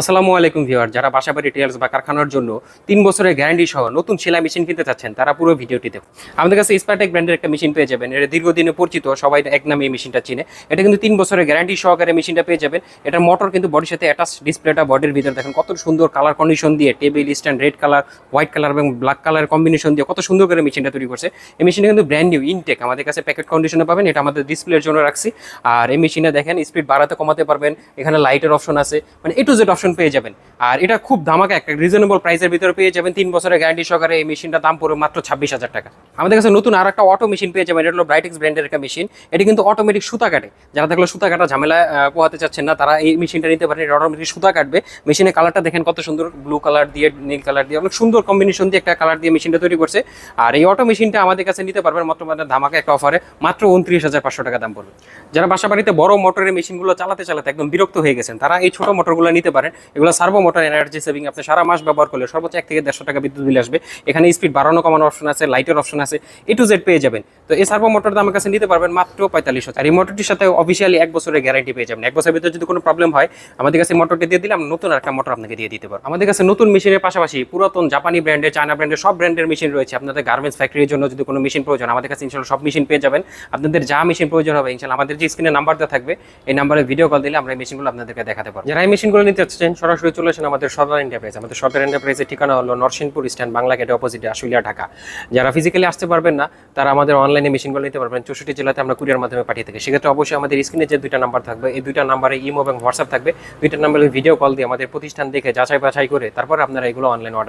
আসসালামু আলাইকুম ভিউয়ার, যারা বাসাবাড়ি টেলস বা কারখানার জন্য তিন বছরের গ্যারান্টি সহ নতুন সেলাই মেশিন কিনতে চাচ্ছেন, তারা পুরো ভিডিওটি দেখুন। আমাদের কাছে স্পার্টেক ব্র্যান্ডের একটা মেশিন পেয়ে যাবেন, এটা দীর্ঘদিনে পরিচিত, সবাই এক নামে এই মেশিনটা চিনে। এটা কিন্তু তিন বছরের গ্যারান্টি সহকারে মেশিনটা পেয়ে যাবেন। এটার মোটর কিন্তু বডির সাথে অ্যাটাচ ডিসপ্লেটা বডির ভিতরে দেখেন কত সুন্দর কালার কন্ডিশন দিয়ে table stand red colour white colour এবং ব্ল্যাক কালার কম্বিনেশন দিয়ে কত সুন্দর করে মেশিনটা তৈরি করছে। এই মেশিনটা কিন্তু ব্র্যান্ড নিউ ইনটেক আমাদের কাছে প্যাকেট কন্ডিশনে পাবেন, এটা আমাদের ডিসপ্লের জন্য রাখছি। আর এই মেশিনে দেখেন স্পিড বাড়াতে কমাতে পারবেন, এখানে লাইটের অপশন আছে মানে এ টু জেড অপশন পেয়ে যাবেন। আর এটা খুব ধামাকা একটা রিজনেবল প্রাইসের ভিতরে পেয়ে যাবেন। তিন বছরের গ্যারান্টি সহকারে এই মেশিনটার দাম পড়বে মাত্র ছাব্বিশ হাজার টাকা। আমাদের কাছে নতুন আর একটা অটো মেশিন পেয়ে যাবেন। এটা হলো ব্রাইটেক্স ব্র্যান্ডের একটা মেশিন এটি কিন্তু অটোমেটিক সুতা কাটে। যারা দেখল সুতা কাটা ঝামেলা পোহাতে চাচ্ছেন না, তারা এই মেশিনটা নিতে পারেন। এটা অটোমেটিক সুতা কাটবে। মেশিনের কালারটা দেখেন কত সুন্দর। ব্লু কালার দিয়ে, নীল কালার দিয়ে, অনেক সুন্দর কম্বিনেশন দিয়ে একটা কালার দিয়ে মেশিনটা তৈরি করছে। আর এই অটো মেশিনটা আমাদের কাছে নিতে পারবেন মাত্র মানে ধামাকা একটা অফারে মাত্র উনত্রিশ হাজার পাঁচশো টাকা দাম পড়বে। যারা বাসা বাড়িতে বড় মোটরের মেশিনগুলো চালাতে চালাতে একদম বিরক্ত হয়ে গেছেন, তারা এই ছোট মোটরগুলো নিতে পারেন। এগুলো সার্ভো মোটর এনার্জি সেভিং আপনি সারা মাস ব্যবহার করলে সর্বোচ্চ এক থেকে দেড়শো টাকা বিদ্যুৎ বিল আসবে। এখানে স্পিড বাড়ানো কমানোর অপশন আছে লাইটের অপশন আছে এ টু জেড পেয়ে যাবেন। তো এই সার্ভো মোটর আমার কাছে নিতে পারবেন মাত্র পঁয়তাল্লিশ হাজার। এই মোটরটির সাথে অফিসিয়ালি এক বছরের গ্যারান্টি পেয়ে যাবেন। এক বছরের ভিতরে যদি কোনো প্রবলেম হয়, আমাদের কাছে মোটরটি দিয়ে দিলাম নতুন একটা মোটর আপনাকে দিয়ে দিতে পারব। আমাদের কাছে নতুন মেশিনের পাশাপাশি পুরাতন জাপানি ব্র্যান্ডের চায়না ব্র্যান্ডের সব ব্র্যান্ডের মেশিন রয়েছে। আপনাদের গার্মেন্টস ফ্যাক্টরির জন্য যদি কোনো মেশিন প্রয়োজন, আমাদের কাছে ইনশাল্লাহ সব মেশিন পেয়ে যাবেন। আপনাদের যা মেশিন প্রয়োজন হবে, ইনশাল্লাহ আমাদের যে স্ক্রিনে নাম্বার দেওয়া থাকবে, এই নাম্বারে ভিডিও কল দিলে আমরা এই মেশিনগুলো আপনাদেরকে দেখাতে পারব। যারা এই মেশিনগুলো নিতে চাচ্ছেন সরাসরি চলে আসেন আমাদের সদর এন্টারপ্রাইজ। আমাদের সদর এন্টারপ্রাইজের ঠিকানা হলো নরসিংপুর স্ট্যান্ড বাংলা গেটে অপোজিটে আশুলিয়া, ঢাকা। যারা ফিজিক্যালি আসতে পারবেন না, তারা আমাদের অনলাইনে মেশিনগুলো নিতে পারবেন। চৌষট্টি জেলাতে আমরা কুরিয়ার মাধ্যমে পাঠিয়ে থাকি। সেক্ষেত্রে অবশ্যই আমাদের স্ক্রিনে যে দুইটা নাম্বার থাকবে, এই দুইটা নাম্বারে ইমো এবং হোয়াটসঅ্যাপ থাকবে। দুইটা নাম্বারে ভিডিও কল দিয়ে আমাদের প্রতিষ্ঠান দেখে যাচাই বাছাই করে তারপর আপনারা এগুলো অনলাইন অর্ডার